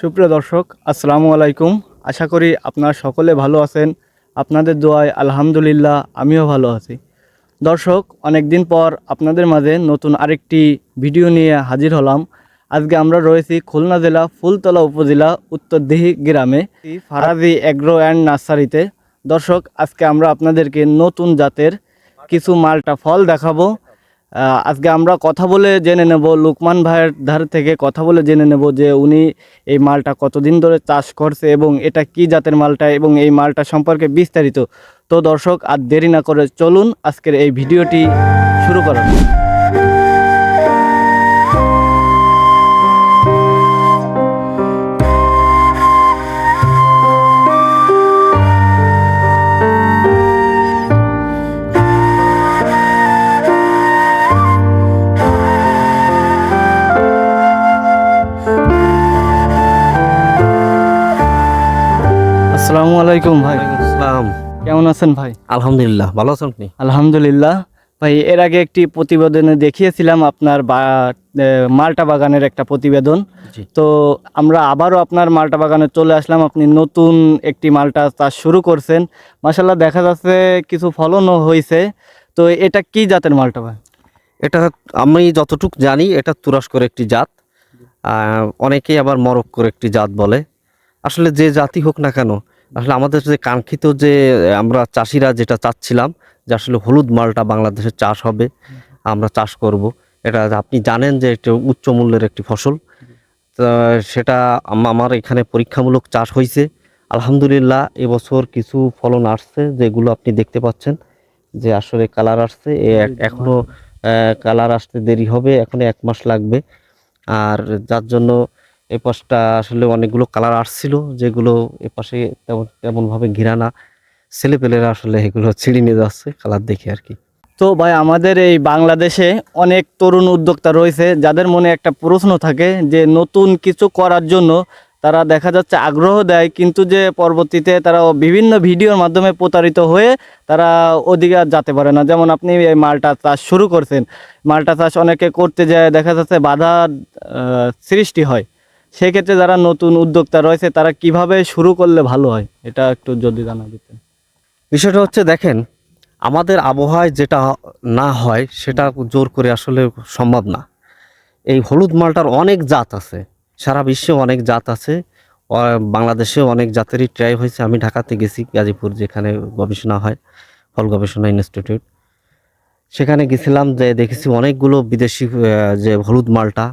সুপ্রিয় দর্শক, আসসালামু আলাইকুম। আশা করি আপনারা সকলে ভালো আছেন। আপনাদের দোয়ায় আলহামদুলিল্লাহ, আমিও ভালো আছি। দর্শক অনেক দিন পর আপনাদের মাঝে নতুন আরেকটি ভিডিও নিয়ে হাজির হলাম। আজকে আমরা রয়েছি খুলনা জেলা ফুলতলা উপজেলা উত্তরদিহি গ্রামে, ফারাজি অ্যাগ্রো অ্যান্ড নার্সারিতে। দর্শক, আজকে আমরা আপনাদেরকে নতুন জাতের কিছু মালটা, ফল দেখাবো। আজকে আমরা কথা বলে জেনে নেব, লুকমান ভাইয়ের ধার থেকে কথা বলে জেনে নেব যে উনি এই মালটা কতদিন ধরে চাষ করছে এবং এটা কি জাতের মালটা এবং এই মালটা সম্পর্কে বিস্তারিত। তো দর্শক, আর দেরি না করে চলুন, আজকের এই ভিডিওটি শুরু করা আলাইকুম ভাই। আসসালাম। কেমন আছেন ভাই? আলহামদুলিল্লাহ ভালো আছেন আপনি? আলহামদুলিল্লাহ। ভাই এর আগে একটি প্রতিবেদনে দেখিয়েছিলাম আপনার মালটা বাগানের একটা প্রতিবেদন। তো আমরা আবারও আপনার মালটা বাগানে চলে আসলাম। আপনি নতুন একটি মালটা চাষ শুরু করছেন। মাসাল্লাহ দেখা যাচ্ছে কিছু ফলনও হয়েছে তো এটা কি জাতের মালটা ভাই? এটা আমি যতটুক জানি এটা তুরস্কর একটি জাত। অনেকেই আবার মরক্কোর একটি জাত বলে। আসলে যে জাতি হোক না কেন আসলে আমাদের যে কাঙ্ক্ষিত যে আমরা চাষিরা যেটা চাচ্ছিলাম যে আসলে হলুদ মালটা বাংলাদেশে চাষ হবে আমরা চাষ করব। এটা আপনি জানেন যে এটা উচ্চ মূল্যের একটি ফসল। তা সেটা আমার এখানে পরীক্ষামূলক চাষ হয়েছে আলহামদুলিল্লাহ এবছর কিছু ফলন আসছে যেগুলো আপনি দেখতে পাচ্ছেন যে আসলে কালার আসছে। এ এক- এখনও কালার আসতে দেরি হবে এখন এক মাস লাগবে। আর যার জন্য এ পাশটা আসলে অনেকগুলো কালার আসছিল, যেগুলো এ পাশে তেমন, তেমনভাবে ঘিরা না। ছেলেপেলেরা আসলে এগুলো ছিঁড়ে নিয়ে যাচ্ছে কালার দেখে আর কি। তো ভাই, আমাদের এই বাংলাদেশে অনেক তরুণ উদ্যোক্তা রয়েছে, যাদের মনে একটা প্রশ্ন থাকে যে নতুন কিছু করার জন্য তারা দেখা যাচ্ছে আগ্রহ দেয়, কিন্তু যে পরবর্তীতে তারা বিভিন্ন ভিডিওর মাধ্যমে প্রতারিত হয়ে তারা ওদিকে যেতে পারে না। যেমন আপনি এই মালটা চাষ শুরু করছেন, মালটা চাষ অনেকে করতে যায়, দেখা যাচ্ছে বাধা সৃষ্টি হয়। সেক্ষেত্রে যারা নতুন উদ্যোক্তা রয়েছে, তারা কীভাবে শুরু করলে ভালো হয়? এটা একটু যদি জানা দিতেন। বিষয়টা হচ্ছে, দেখেন, আমাদের আবহাওয়ায় যেটা না হয়, সেটা জোর করে আসলে সম্ভব না। এই হলুদ মালটার অনেক জাত আছে। সারা বিশ্বে অনেক জাত আছে। বাংলাদেশেও অনেক জাতেরই ট্রাই হয়েছে। আমি ঢাকাতে গেছি, গাজীপুর যেখানে গবেষণা হয়, ফল গবেষণা ইনস্টিটিউট সেখানে গেছিলাম, যে দেখেছি অনেকগুলো বিদেশি যে হলুদ মালটা।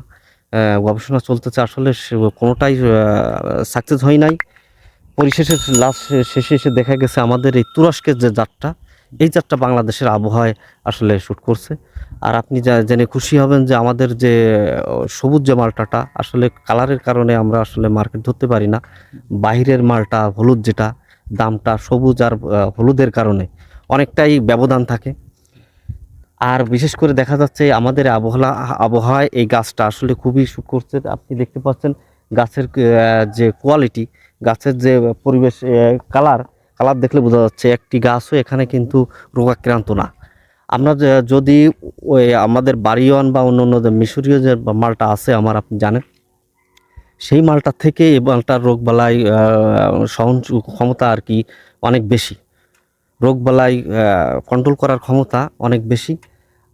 গবেষণা চলতেছে। আসলে কোনোটাই সাকসেস হয় নাই। পরিশেষে লাস্ট শেষে এসে দেখা গেছে আমাদের এই তুরস্কের যে জাতটা, এই জাতটা বাংলাদেশের আবহাওয়ায় আসলে শ্যুট করছে। আর আপনি যা জেনে খুশি হবেন যে আমাদের যে সবুজ যে মালটাটা, আসলে কালারের কারণে আমরা আসলে মার্কেট ধরতে পারি না। বাইরের মালটা, হলুদ যেটা, দামটা সবুজ আর হলুদের কারণে অনেকটাই ব্যবধান থাকে। আর বিশেষ করে দেখা যাচ্ছে আমাদের আবহাওয়া, আবহাওয়ায় এই গাছটা আসলে খুবই শ্যুট করছে আপনি দেখতে পাচ্ছেন গাছের যে কোয়ালিটি গাছের যে পরিবেশ কালার কালার দেখলে বোঝা যাচ্ছে একটি গাছও এখানে কিন্তু রোগাক্রান্ত না। আমরা যদি ওই আমাদের বাড়িওয়ান বা অন্য অন্য যে মিশরীয় যে মালটা আছে আমার আপনি জানেন, সেই মালটা থেকে এই মালটার রোগবালাই সহন ক্ষমতা আর কি অনেক বেশি। রোগবালাই কন্ট্রোল করার ক্ষমতা অনেক বেশি।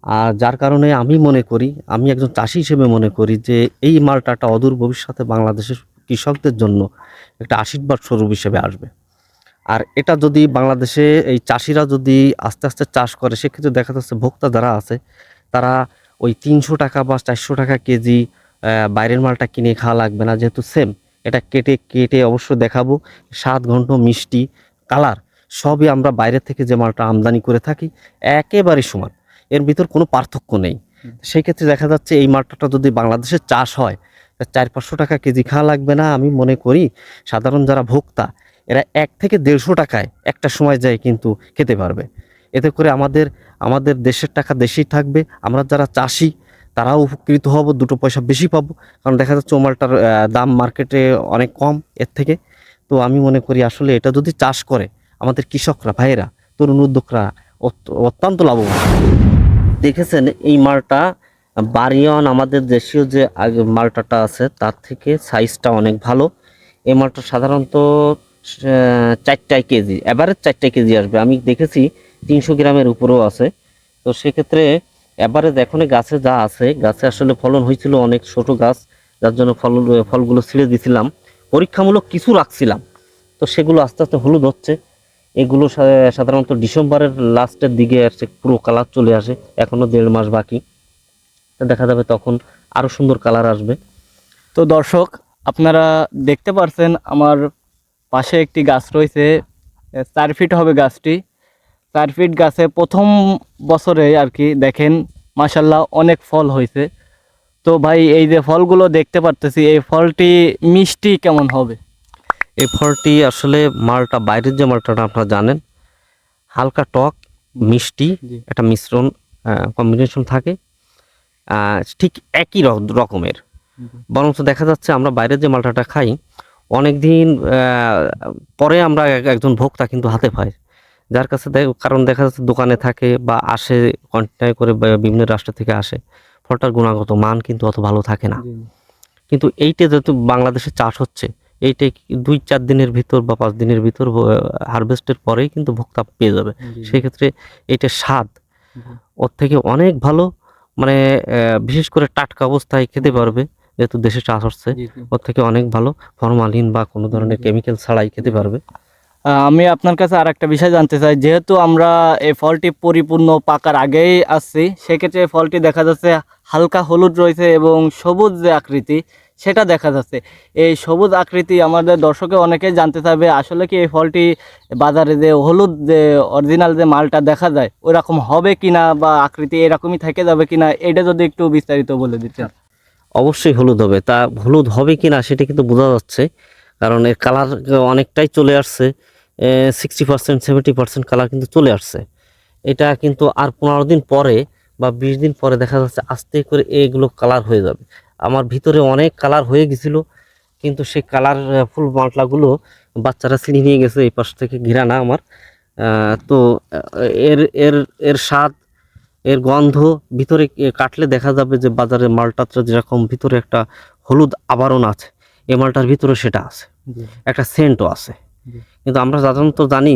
আর যার কারণে আমি মনে করি, আমি একজন চাষি হিসেবে মনে করি যে এই মালটাটা অদূর ভবিষ্যতে বাংলাদেশের কৃষকদের জন্য একটা আশীর্বাদ স্বরূপ হিসেবে আসবে। আর এটা যদি বাংলাদেশে এই চাষিরা যদি আস্তে আস্তে চাষ করে, সেক্ষেত্রে দেখা যাচ্ছে ভোক্তা যারা আছে, তারা ওই তিনশো টাকা বা চারশো টাকা কেজি বাইরের মালটা কিনে খাওয়া লাগবে না, যেহেতু সেম এটা কেটে কেটে অবশ্য দেখাবো সাত ঘণ্টা, মিষ্টি কালার সবই আমরা বাইরে থেকে যে মালটা আমদানি করে থাকি, একেবারে সমান। এর ভিতর কোনো পার্থক্য নেই। সেই ক্ষেত্রে দেখা যাচ্ছে এই মালটাটা যদি বাংলাদেশে চাষ হয় চার পাঁচশো টাকা কেজি খাওয়া লাগবে না আমি মনে করি। সাধারণ যারা ভোক্তা এরা এক থেকে দেড়শো টাকায় একটা সময় যায় কিন্তু খেতে পারবে। এতে করে আমাদের আমাদের দেশের টাকা দেশেই থাকবে। আমরা যারা চাষি তারাও উপকৃত হব দুটো পয়সা বেশি পাবো। কারণ দেখা যাচ্ছে ও মালটার দাম মার্কেটে অনেক কম এর থেকে। তো আমি মনে করি আসলে এটা যদি চাষ করে আমাদের কৃষকরা ভাইয়েরা তরুণ উদ্যোগরা অত্যন্ত লাভবান। দেখেছেন এই মালটা? বারিয়ন আমাদের দেশীয় যে আগে, মালটাটা আছে, তার থেকে সাইজটা অনেক ভালো। এই মালটা সাধারণত চারটায় কেজি এভারেজ চারটায় কেজি আসবে। আমি দেখেছি তিনশো গ্রামের উপরেও আছে। তো সেক্ষেত্রে এভারেজ এখনই গাছে যা আছে, গাছে আসলে ফলন হয়েছিল অনেক ছোট গাছ, যার জন্য ফল, ফলগুলো ছিঁড়ে দিছিলাম। পরীক্ষামূলক কিছু রাখছিলাম। তো সেগুলো আস্তে আস্তে হলুদ হচ্ছে। এগুলো সাধারণত ডিসেম্বরের লাস্টের দিকে আসে পুরো কালার চলে আসে, এখনও দেড় মাস বাকি। দেখা যাবে তখন আরও সুন্দর কালার আসবে। তো দর্শক, আপনারা দেখতে পারছেন আমার পাশে একটি গাছ রয়েছে চার ফিট হবে গাছটি। চার ফিট গাছে প্রথম বছরে আর কি দেখেন মাসাল্লাহ অনেক ফল হয়েছে। তো ভাই, এই যে ফলগুলো দেখতে পারতেছি, এই ফলটি মিষ্টি কেমন হবে? এই ফলটি আসলে মালটা বাইরের যে মালটাটা আপনারা জানেন হালকা টক মিষ্টি একটা মিশ্রণ কম্বিনেশন থাকে। ঠিক একই রকমের। বরঞ্চ দেখা যাচ্ছে আমরা বাইরের যে মালটাটা খাই অনেক দিন পরে আমরা এক- একজন ভোক্তা কিন্তু হাতে পাই যার কাছে কারণ দেখা যাচ্ছে দোকানে থাকে বা আসে কন্টিনিউ করে বিভিন্ন রাষ্ট্র থেকে আসে ফলটার গুণাগত মান কিন্তু অত ভালো থাকে না। কিন্তু এইটা যেহেতু বাংলাদেশে চাষ হচ্ছে এইটা দুই চার দিনের ভিতর বা পাঁচ দিনের ভিতর হারভেস্টের পরেই কিন্তু ভোক্তা পেয়ে যাবে। সেক্ষেত্রে এটা স্বাদ। ওর থেকে অনেক ভালো মানে বিশেষ করে টাটকা অবস্থায় খেতে পারবে যেহেতু দেশে চাষ হচ্ছে। ওর থেকে অনেক ভালো ফরমালিন বা কোনো ধরনের কেমিক্যাল ছাড়াই খেতে পারবে। আমি আপনার কাছে আর একটা বিষয় জানতে চাই যেহেতু আমরা এই ফলটি পরিপূর্ণ পাকার আগেই আসছি সেক্ষেত্রে এই ফলটি দেখা যাচ্ছে হালকা হলুদ রয়েছে এবং সবুজ যে আকৃতি সেটা দেখা যাচ্ছে। এই সবুজ আকৃতি আমাদের দর্শকে অনেকেই জানতে চাইবে, আসলে কি এই ফলটি বাজারে যে হলুদ যে অরিজিনাল যে মালটা দেখা যায়, ওইরকম হবে কিনা বা আকৃতি এরকমই থেকে যাবে কিনা, এটা যদি একটু বিস্তারিত বলে দিতেন। অবশ্যই হলুদ হবে। তা হলুদ হবে কি না সেটা কিন্তু বোঝা যাচ্ছে, কারণ এর কালার অনেকটাই চলে আসছে। Sixty percent seventy percent colour কিন্তু চলে আসছে। এটা কিন্তু আর পনেরো দিন পরে বা বিশ দিন পরে দেখা যাচ্ছে আস্তে করে এগুলো কালার হয়ে যাবে। আমার ভিতরে অনেক কালার হয়ে গেছিল কিন্তু সেই কালার ফুল মাটলাগুলো বাচ্চারা ছিঁড়ে নিয়ে গেছে এই পাশ থেকে ঘিরা না আমার তো এর এর এর স্বাদ এর গন্ধ ভিতরে কাটলে দেখা যাবে যে বাজারে মালটাতে যেরকম ভিতরে একটা হলুদ আবরণ আছে এ মালটার ভিতরে সেটা আছে। একটা সেন্টও আছে। কিন্তু আমরা সাধারণত জানি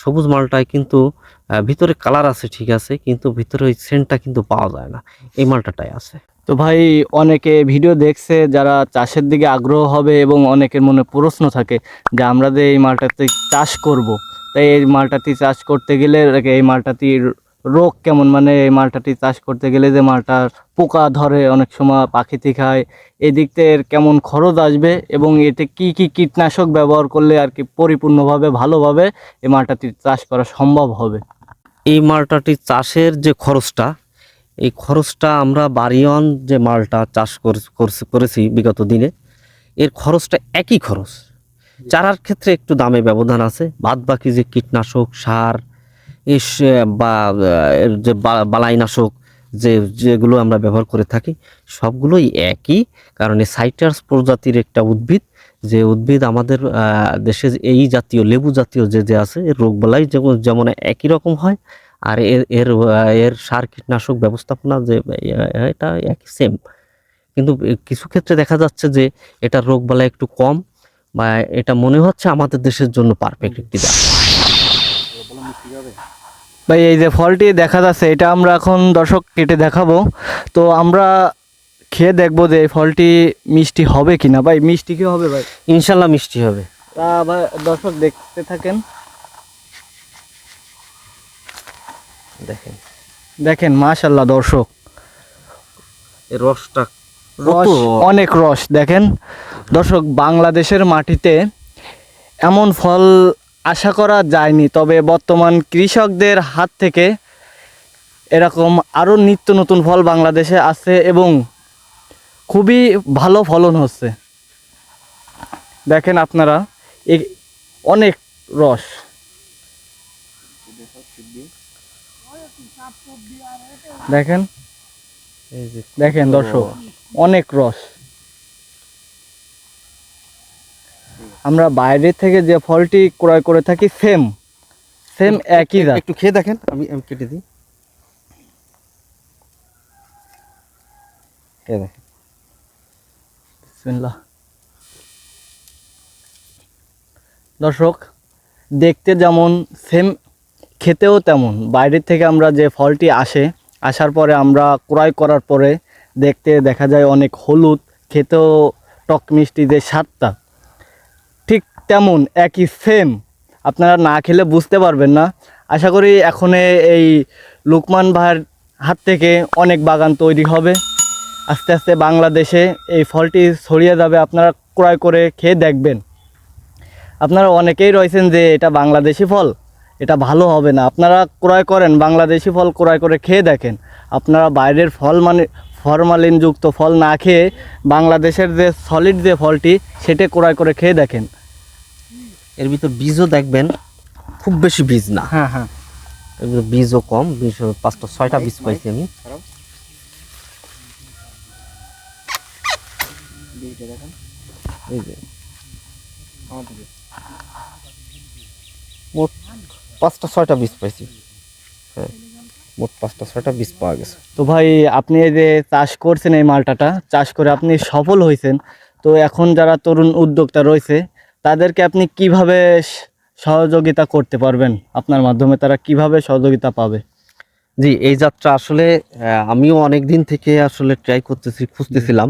সবুজ মালটায় কিন্তু ভিতরে কালার আছে ঠিক আছে, কিন্তু ভিতরে ওই সেন্টটা কিন্তু পাওয়া যায় না। এই মালটাটাই আছে। তো ভাই, অনেকে ভিডিও দেখছে, যারা চাষের দিকে আগ্রহ হবে এবং অনেকের মনে প্রশ্ন থাকে যে আমরা যে এই মালটাতে চাষ করব। তাই এই মালটাতে চাষ করতে গেলে, এই মালটাটির রোগ কেমন? মানে এই মালটাটি চাষ করতে গেলে যে মালটার পোকা ধরে অনেক সময় পাখিতে খায় এদিক থেকে এর কেমন খরচ আসবে এবং এতে কি কি কীটনাশক ব্যবহার করলে আর কি পরিপূর্ণভাবে ভালোভাবে এই মালটাটি চাষ করা সম্ভব হবে? এই মালটাটি চাষের যে খরচটা এই খরচটা আমরা বারিয়ন যে মালটা চাষ করে- করছে- করেছি বিগত দিনে এর খরচটা একই খরচ। চারার ক্ষেত্রে একটু দামে ব্যবধান আছে বাদ বাকি যে কীটনাশক সার এস বা যে বালাইনাশক যে, যেগুলো আমরা ব্যবহার করে থাকি, সবগুলোই একই। কারণ এই সাইটার্স প্রজাতির একটা উদ্ভিদ, যে উদ্ভিদ আমাদের দেশে এই জাতীয়, লেবু জাতীয় যে যে আছে, এর রোগবালাই যেমন যেমন একই রকম হয়, আর এর এর এর সার কীটনাশক ব্যবস্থাপনা যে এটা একই সেম কিন্তু কিছু ক্ষেত্রে দেখা যাচ্ছে যে এটা রোগবালাই একটু কম, বা এটা মনে হচ্ছে আমাদের দেশের জন্য পারফেক্ট একটি ভাই এই যে ফলটি দেখা যাচ্ছে এটা আমরা এখন দর্শক কেটে দেখাবো। তো আমরা খেয়ে দেখব যে এই ফলটি মিষ্টি হবে কিনা। ভাই মিষ্টি কি হবে ভাই? ইনশাল্লাহ মিষ্টি হবে। তা ভাই দর্শক দেখতে থাকেন। দেখেন। দেখেন মাশাল্লাহ দর্শক। রসটা রস? অনেক রস দেখেন। দর্শক বাংলাদেশের মাটিতে এমন ফল আশা করা যায়নি, তবে বর্তমান কৃষকদের হাত থেকে এরকম আরও নিত্য নতুন ফল বাংলাদেশে আছে এবং খুবই ভালো ফলন হচ্ছে। দেখেন আপনারা, এ- অনেক রস। দেখেন? দেখেন দর্শক, অনেক রস। আমরা বাইরে থেকে যে ফলটি ক্রয় করে থাকি সেম সেম একই জাত একটু খেয়ে দেখেন আমি আমি কেটে দিই। এই দেখেন। বিসমিল্লাহ। দর্শক দেখতে যেমন সেম খেতেও তেমন। বাইরের থেকে আমরা যে ফলটি আসে আসার পরে আমরা ক্রয় করার পরে দেখতে দেখা যায় অনেক হলুদ খেতেও টক মিষ্টি যে স্বাদটা। তেমন, একই সেম আপনারা না খেলে বুঝতে পারবেন না। আশা করি এখন এই লুকমান ভাইয়ের হাত থেকে অনেক বাগান তৈরি হবে। আস্তে আস্তে বাংলাদেশে এই ফলটি ছড়িয়ে যাবে, আপনারা ক্রয় করে খেয়ে দেখবেন। আপনারা অনেকেই রয়েছেন যে এটা বাংলাদেশি ফল, এটা ভালো হবে না। আপনারা ক্রয় করেন, বাংলাদেশি ফল ক্রয় করে খেয়ে দেখেন। আপনারা বাইরের ফল মানে ফরমালিনযুক্ত ফল না খেয়ে বাংলাদেশের যে সলিড যে ফলটি, সেটা ক্রয় করে খেয়ে দেখেন। এর ভিতর বীজও দেখবেন খুব বেশি বীজ না। হ্যাঁ হ্যাঁ। এর ভিতর বীজও কম বীজ পাঁচটা ছয়টা বীজ পাইছি আমি। এই যে। মোট পাঁচটা ছয়টা বীজ পাইছি। হ্যাঁ মোট পাঁচটা ছয়টা বীজ পাওয়া গেছে। তো ভাই আপনি এই যে চাষ করছেন এই মালটাটা চাষ করে আপনি সফল হয়েছেন তো এখন যারা তরুণ উদ্যোক্তা রয়েছে তাদেরকে আপনি কীভাবে সহযোগিতা করতে পারবেন? আপনার মাধ্যমে তারা কীভাবে সহযোগিতা পাবে? জি এই যাত্রা আসলে আমিও অনেক দিন থেকে আসলে ট্রাই করতেছি খুঁজতেছিলাম।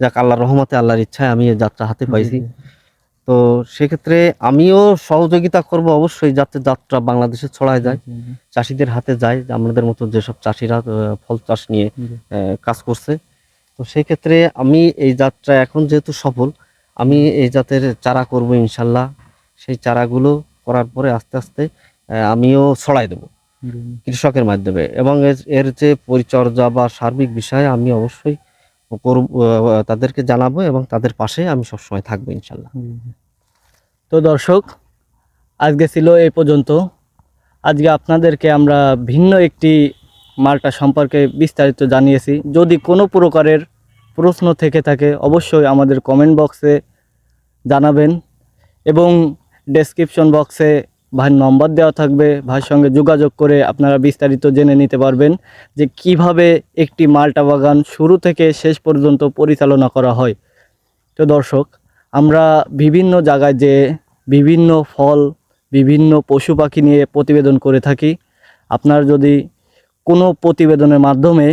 যাক আল্লাহর রহমতে আল্লাহর ইচ্ছায় আমি এই যাত্রা হাতে পাইছি। তো সেক্ষেত্রে আমিও সহযোগিতা করব অবশ্যই যাতে যাত্রা বাংলাদেশে ছড়ায় যায় চাষিদের হাতে যায় আমাদের মতো যেসব চাষিরা ফল চাষ নিয়ে কাজ করছে। তো সেক্ষেত্রে আমি এই যাত্রা এখন যেহেতু সফল আমি এই জাতের চারা করব ইনশাল্লাহ। সেই চারাগুলো করার পরে আস্তে আস্তে আমিও ছড়াই দেবো কৃষকের মাধ্যমে। এবং এর- এর যে পরিচর্যা বা সার্বিক বিষয়ে আমি অবশ্যই করব তাদেরকে জানাব এবং তাদের পাশে আমি সবসময় থাকব ইনশাল্লাহ। তো দর্শক আজকে ছিল এই পর্যন্ত। আজকে আপনাদেরকে আমরা ভিন্ন একটি মালটা সম্পর্কে বিস্তারিত জানিয়েছি। যদি কোনো প্রকারের প্রশ্ন থেকে থাকে, অবশ্যই আমাদের কমেন্ট বক্সে জানাবেন এবং ডেসক্রিপশন বক্সে ভাইয়ের নম্বর দেওয়া থাকবে। ভাইয়ের সঙ্গে যোগাযোগ করে আপনারা বিস্তারিত জেনে নিতে পারবেন যে কীভাবে একটি মালটা বাগান শুরু থেকে শেষ পর্যন্ত পরিচালনা করা হয়। তো দর্শক, আমরা বিভিন্ন জায়গায় যে বিভিন্ন ফল, বিভিন্ন পশু পাখি নিয়ে প্রতিবেদন করে থাকি। আপনার যদি কোনো প্রতিবেদনের মাধ্যমে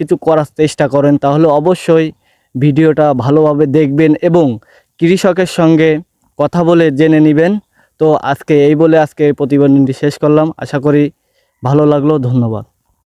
কিছু করার চেষ্টা করেন, তাহলে অবশ্যই ভিডিওটা ভালোভাবে দেখবেন এবং কৃষকের সঙ্গে কথা বলে জেনে নেবেন। তো আজকে এই বলে আজকে প্রতিবেদনটি শেষ করলাম। আশা করি ভালো লাগল। ধন্যবাদ।